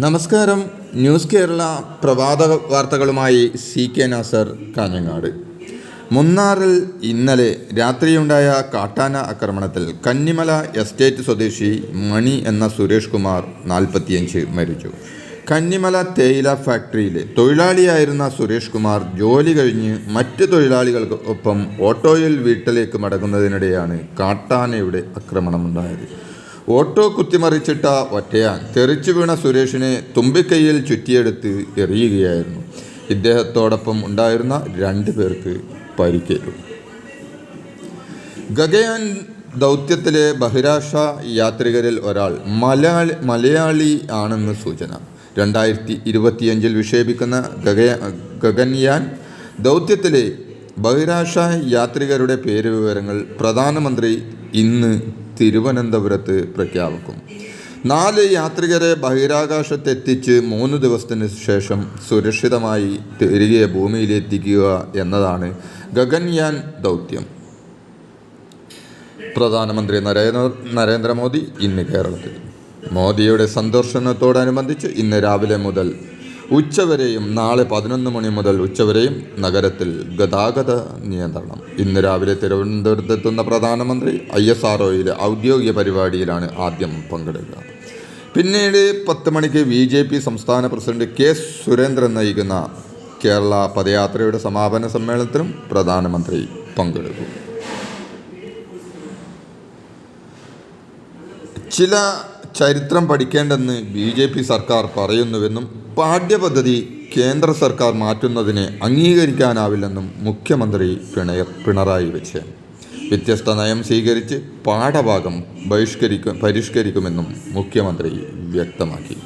നമസ്കാരം. ന്യൂസ് കേരള പ്രഭാത വാർത്തകളുമായി സി കെ നാസർ കാഞ്ഞങ്ങാട്. മുന്നാറിൽ ഇന്നലെ രാത്രിയുണ്ടായ കാട്ടാന ആക്രമണത്തിൽ കന്നിമല എസ്റ്റേറ്റ് സ്വദേശി മണി എന്ന സുരേഷ് കുമാർ നാൽപ്പത്തിയഞ്ച് മരിച്ചു. കന്നിമല തേയില ഫാക്ടറിയിലെ തൊഴിലാളിയായിരുന്ന സുരേഷ് കുമാർ ജോലി കഴിഞ്ഞ് മറ്റ് തൊഴിലാളികൾക്കൊപ്പം ഓട്ടോയിൽ വീട്ടിലേക്ക് മടങ്ങുന്നതിനിടെയാണ് കാട്ടാനയുടെ ആക്രമണമുണ്ടായത്. ഓട്ടോ കുത്തിമറിച്ചിട്ട ഒറ്റയാൻ തെറിച്ചു വീണ സുരേഷിനെ തുമ്പിക്കൈയിൽ ചുറ്റിയെടുത്ത് എറിയുകയായിരുന്നു. ഇദ്ദേഹത്തോടൊപ്പം ഉണ്ടായിരുന്ന രണ്ട് പേർക്ക് പരിക്കേറ്റു. ഗഗയാൻ ദൗത്യത്തിലെ ബഹിരാഷ്ട്ര യാത്രികരിൽ ഒരാൾ മലയാളി മലയാളി ആണെന്ന് സൂചന. രണ്ടായിരത്തി ഇരുപത്തിയഞ്ചിൽ വിക്ഷേപിക്കുന്ന ഗഗയ ഗഗൻയാൻ ദൗത്യത്തിലെ ബഹിരാഷ്ട്ര യാത്രികരുടെ പേര് വിവരങ്ങൾ പ്രധാനമന്ത്രി ഇന്ന് തിരുവനന്തപുരത്ത് പ്രഖ്യാപിക്കും. നാല് യാത്രികരെ ബഹിരാകാശത്തെത്തിച്ച് മൂന്ന് ദിവസത്തിന് ശേഷം സുരക്ഷിതമായി തിരികെ ഭൂമിയിലെത്തിക്കുക എന്നതാണ് ഗഗൻയാൻ ദൗത്യം. പ്രധാനമന്ത്രി നരേന്ദ്ര നരേന്ദ്രമോദി ഇന്ന് കേരളത്തിൽ. മോദിയുടെ സന്ദർശനത്തോടനുബന്ധിച്ച് ഇന്ന് രാവിലെ മുതൽ ഉച്ചവരെയും നാളെ പതിനൊന്ന് മണി മുതൽ ഉച്ചവരെയും നഗരത്തിൽ ഗതാഗത നിയന്ത്രണം. ഇന്ന് രാവിലെ തിരുവനന്തപുരത്തെത്തുന്ന പ്രധാനമന്ത്രി ഐ എസ് ആർ ഒയിലെ ഔദ്യോഗിക പരിപാടിയിലാണ് ആദ്യം പങ്കെടുക്കുക. പിന്നീട് പത്ത് മണിക്ക് ബി ജെ പി സംസ്ഥാന പ്രസിഡന്റ് കെ സുരേന്ദ്രൻ നയിക്കുന്ന കേരള പദയാത്രയുടെ സമാപന സമ്മേളനത്തിലും പ്രധാനമന്ത്രി പങ്കെടുക്കും. ചില ചരിത്രം പഠിക്കേണ്ടെന്ന് ബി ജെ പി സർക്കാർ പറയുന്നുവെന്നും പാഠ്യപദ്ധതി കേന്ദ്ര സർക്കാർ മാറ്റുന്നതിനെ അംഗീകരിക്കാനാവില്ലെന്നും മുഖ്യമന്ത്രി പിണയ പിണറായി വിജയൻ. വ്യത്യസ്ത നയം സ്വീകരിച്ച് പാഠഭാഗം ബഹിഷ്കരിക്കും പരിഷ്കരിക്കുമെന്നും മുഖ്യമന്ത്രി വ്യക്തമാക്കി.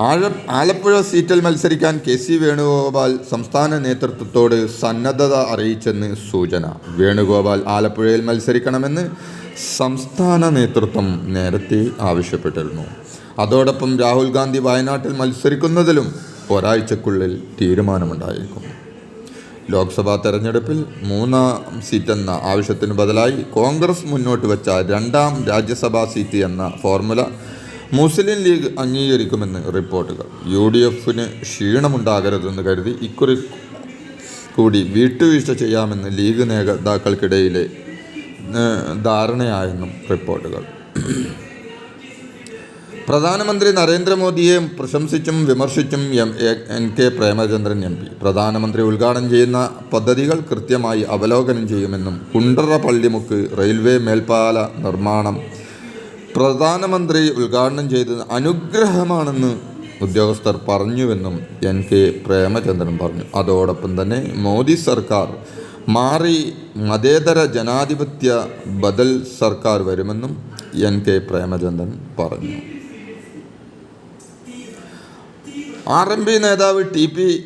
ആഴ ആലപ്പുഴ സീറ്റിൽ മത്സരിക്കാൻ കെ സി വേണുഗോപാൽ സംസ്ഥാന നേതൃത്വത്തോട് സന്നദ്ധത അറിയിച്ചെന്ന് സൂചന. വേണുഗോപാൽ ആലപ്പുഴയിൽ മത്സരിക്കണമെന്ന് സംസ്ഥാന നേതൃത്വം നേരത്തെ ആവശ്യപ്പെട്ടിരുന്നു. അതോടൊപ്പം രാഹുൽ ഗാന്ധി വയനാട്ടിൽ മത്സരിക്കുന്നതിലും ഒരാഴ്ചക്കുള്ളിൽ തീരുമാനമുണ്ടായേക്കും. ലോക്സഭാ തെരഞ്ഞെടുപ്പിൽ മൂന്നാം സീറ്റ് എന്ന ആവശ്യത്തിന് ബദലായി കോൺഗ്രസ് മുന്നോട്ട് വെച്ച രണ്ടാം രാജ്യസഭാ സീറ്റ് എന്ന ഫോർമുല മുസ്ലിം ലീഗ് അംഗീകരിക്കുമെന്ന് റിപ്പോർട്ടുകൾ. യു ഡി എഫിന് ക്ഷീണമുണ്ടാകരുതെന്ന് കരുതി ഇക്കുറി കൂടി വീട്ടുവീഴ്ച ചെയ്യാമെന്ന് ലീഗ് നേതാക്കൾക്കിടയിലെ ധാരണയായെന്നും റിപ്പോർട്ടുകൾ. പ്രധാനമന്ത്രി നരേന്ദ്രമോദിയെ പ്രശംസിച്ചും വിമർശിച്ചും M N K Premachandran M P. പ്രധാനമന്ത്രി ഉദ്ഘാടനം ചെയ്യുന്ന പദ്ധതികൾ കൃത്യമായി അവലോകനം ചെയ്യുമെന്നും കുണ്ടറ പള്ളിമുക്ക് റെയിൽവേ മേൽപ്പാല നിർമ്മാണം പ്രധാനമന്ത്രി ഉദ്ഘാടനം ചെയ്തത് അനുഗ്രഹമാണെന്ന് ഉദ്യോഗസ്ഥർ പറഞ്ഞുവെന്നും എൻ കെ പ്രേമചന്ദ്രൻ പറഞ്ഞു. അതോടൊപ്പം തന്നെ മോദി സർക്കാർ മാറി മതേതര ജനാധിപത്യ ബദൽ സർക്കാർ വരുമെന്നും എൻ കെ പ്രേമചന്ദ്രൻ പറഞ്ഞു. ആർ എം പി നേതാവ് ടി പി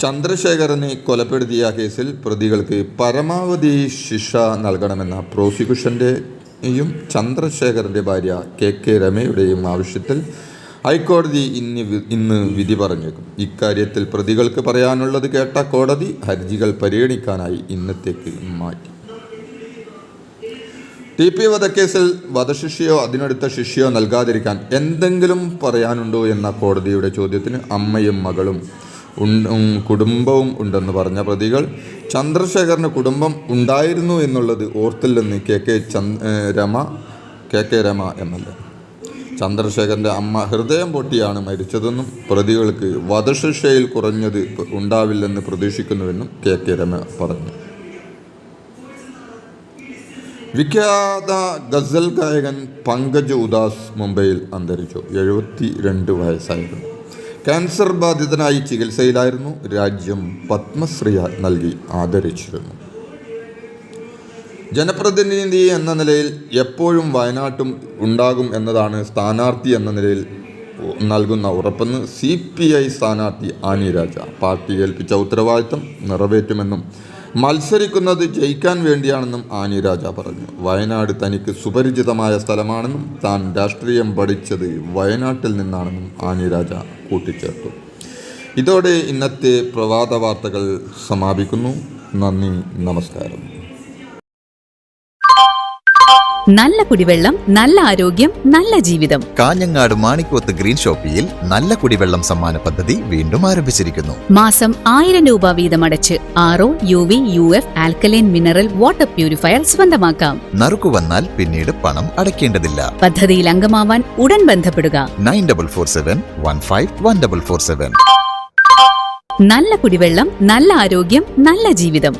ചന്ദ്രശേഖരനെ കൊലപ്പെടുത്തിയ കേസിൽ പ്രതികൾക്ക് പരമാവധി ശിക്ഷ നൽകണമെന്ന പ്രോസിക്യൂഷന്റെയും ചന്ദ്രശേഖരന്റെ ഭാര്യ കെ കെ രമയുടെയും ആവശ്യത്തിൽ ഹൈക്കോടതി ഇന്ന് ഇന്ന് വിധി പറഞ്ഞേക്കും. ഇക്കാര്യത്തിൽ പ്രതികൾക്ക് പറയാനുള്ളത് കേട്ട കോടതി ഹർജികൾ പരിഗണിക്കാനായി ഇന്നത്തേക്ക് മാറ്റി. ടി പി വധക്കേസിൽ വധശിക്ഷയോ അതിനടുത്ത ശിക്ഷയോ നൽകാതിരിക്കാൻ എന്തെങ്കിലും പറയാനുണ്ടോ എന്ന കോടതിയുടെ ചോദ്യത്തിന് അമ്മയും മകളും കുടുംബവും ഉണ്ടെന്ന് പറഞ്ഞ പ്രതികൾ ചന്ദ്രശേഖറിന് കുടുംബം ഉണ്ടായിരുന്നു എന്നുള്ളത് ഓർത്തില്ലെന്ന് കെ കെ ചന്ദ് രമ കെ കെ രമ എ. ചന്ദ്രശേഖരന്റെ അമ്മ ഹൃദയം പൊട്ടിയാണ് മരിച്ചതെന്നും പ്രതികൾക്ക് വധശിക്ഷയിൽ കുറഞ്ഞത് ഉണ്ടാവില്ലെന്ന് പ്രതീക്ഷിക്കുന്നുവെന്നും കെ കെ രമ പറഞ്ഞു. വിഖ്യാത ഗസൽ ഗായകൻ പങ്കജ് ഉദാസ് മുംബൈയിൽ അന്തരിച്ചു. എഴുപത്തി രണ്ട് വയസ്സായിരുന്നു. ക്യാൻസർ ബാധിതനായി ചികിത്സയിലായിരുന്നു. രാജ്യം പത്മശ്രീ നൽകി ആദരിച്ചിരുന്നു. ജനപ്രതിനിധി എന്ന നിലയിൽ എപ്പോഴും വയനാട്ടും ഉണ്ടാകും എന്നതാണ് സ്ഥാനാർത്ഥി എന്ന നിലയിൽ നൽകുന്ന ഉറപ്പെന്ന് സി പി ഐ സ്ഥാനാർത്ഥി ആനി രാജ പാർട്ടി ഏൽപ്പിച്ച ഉത്തരവാദിത്തം നിറവേറ്റുമെന്നും മത്സരിക്കുന്നത് ജയിക്കാൻ വേണ്ടിയാണെന്നും ആനി രാജ പറഞ്ഞു. വയനാട് തനിക്ക് സുപരിചിതമായ സ്ഥലമാണെന്നും താൻ രാഷ്ട്രീയം പഠിച്ചത് വയനാട്ടിൽ നിന്നാണെന്നും ആനി രാജ കൂട്ടിച്ചേർത്തു. ഇതോടെ ഇന്നത്തെ പ്രഭാത വാർത്തകൾ സമാപിക്കുന്നു. നന്ദി നമസ്കാരം. നല്ല കുടിവെള്ളം നല്ല ആരോഗ്യം നല്ല ജീവിതം. കാഞ്ഞങ്ങാട് മാണിക്കോത്ത് ഗ്രീൻ ഷോപ്പിയിൽ നല്ല കുടിവെള്ളം സമ്മാന പദ്ധതി വീണ്ടും ആരംഭിച്ചിരിക്കുന്നു. മാസം ആയിരം രൂപ വീതമടച്ച് R O U V U F alkaline mineral water purifier സ്വന്തമാക്കാം. നറുക്കു വന്നാൽ പിന്നീട് പണം അടയ്ക്കേണ്ടതില്ല. പദ്ധതിയിൽ അംഗമാവാൻ ഉടൻ ബന്ധപ്പെടുക. Nine double four seven one five one double four seven. നല്ല കുടിവെള്ളം നല്ല ആരോഗ്യം നല്ല ജീവിതം.